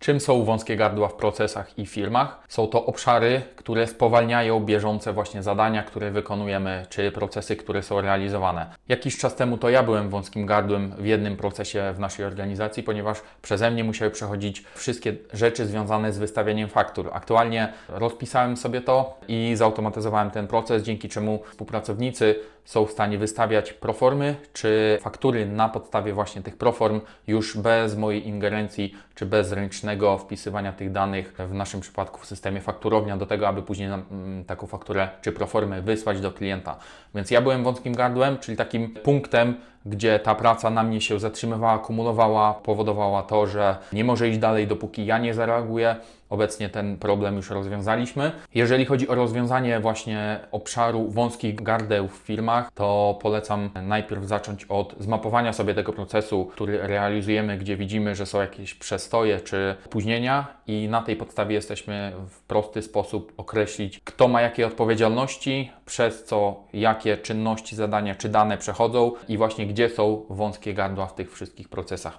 Czym są wąskie gardła w procesach i firmach? Są to obszary, które spowalniają bieżące właśnie zadania, które wykonujemy, czy procesy, które są realizowane. Jakiś czas temu to ja byłem wąskim gardłem w jednym procesie w naszej organizacji, ponieważ przeze mnie musiały przechodzić wszystkie rzeczy związane z wystawianiem faktur. Aktualnie rozpisałem sobie to i zautomatyzowałem ten proces, dzięki czemu współpracownicy są w stanie wystawiać proformy czy faktury na podstawie właśnie tych proform już bez mojej ingerencji czy bez ręcznego wpisywania tych danych w naszym przypadku w systemie fakturownia do tego, aby później mm, taką fakturę czy proformę wysłać do klienta. Więc ja byłem wąskim gardłem, czyli takim punktem, gdzie ta praca na mnie się zatrzymywała, kumulowała, powodowała to, że nie może iść dalej, dopóki ja nie zareaguję. Obecnie ten problem już rozwiązaliśmy. Jeżeli chodzi o rozwiązanie właśnie obszaru wąskich gardeł w firmach, to polecam najpierw zacząć od zmapowania sobie tego procesu, który realizujemy, gdzie widzimy, że są jakieś przestoje czy opóźnienia i na tej podstawie jesteśmy w prosty sposób określić, kto ma jakie odpowiedzialności, przez co jakie czynności, zadania czy dane przechodzą i właśnie gdzie są wąskie gardła w tych wszystkich procesach.